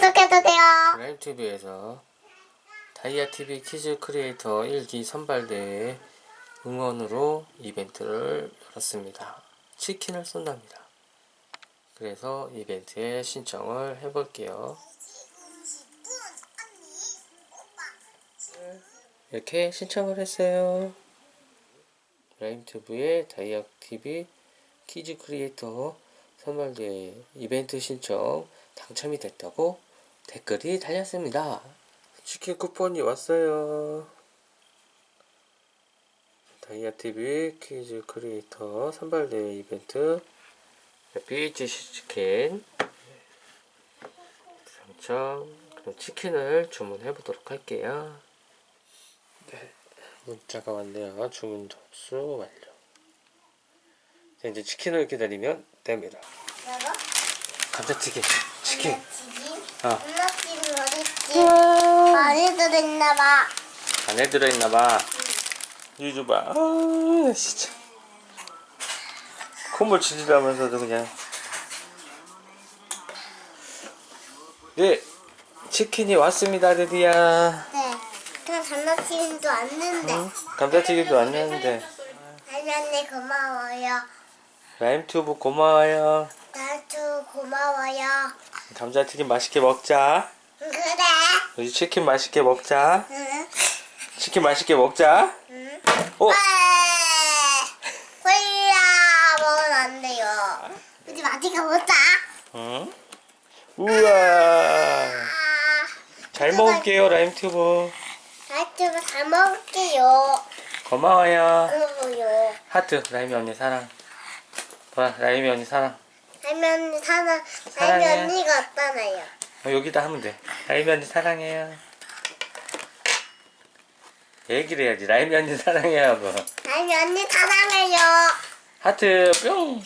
구독해주세요. 라임TV에서 다이아TV 키즈 크리에이터 1기 선발대회 응원으로 이벤트를 열었습니다. 치킨을 쏜답니다. 그래서 이벤트에 신청을 해볼게요. 이렇게 신청을 했어요. 라임TV의 다이아TV 키즈 크리에이터 선발대회 이벤트 신청 당첨이 됐다고 댓글이 달렸습니다. 치킨 쿠폰이 왔어요. 다이아TV 퀴즈 크리에이터 선발대회 이벤트 비치 치킨 당첨 그럼 치킨을 주문해 보도록 할게요. 네, 문자가 왔네요. 주문 접수 완료. 자, 이제 치킨을 기다리면 됩니다. 감자튀김, 치킨. 튀김? 어. 감자튀김 어딨지? 안에 들어있나봐. 안에 들어있나봐. 이거 봐. 아, 진짜. 콧물 치지라면서도 그냥. 네, 치킨이 왔습니다, 드디어. 네. 그냥 감자튀김도 왔는데. 응? 감자튀김도 왔는데. 할머니 고마워요. 라임 튜브 고마워요. 고마워요. 감자튀김 맛있게 먹자. 그래. 우리 치킨 맛있게 먹자. 응. 치킨 맛있게 먹자. 응. 어, 홀라 먹으면 안 돼요. 우리 마디가 뭐다? 응? 우와. 아, 잘 먹을게요, 라임튜브. 나도 잘 먹을게요. 고마워요. 고마워요. 하트, 라임이 언니 사랑. 봐, 라임이 언니 사랑. 할머니 사랑, 사랑해. 할머니 언니가 없잖아요. 어, 여기다 하면 돼. 라임이 언니 사랑해요. 얘기를 해야지. 라임이 언니 사랑해요 하고. 할머니 언니 사랑해요. 하트 뿅.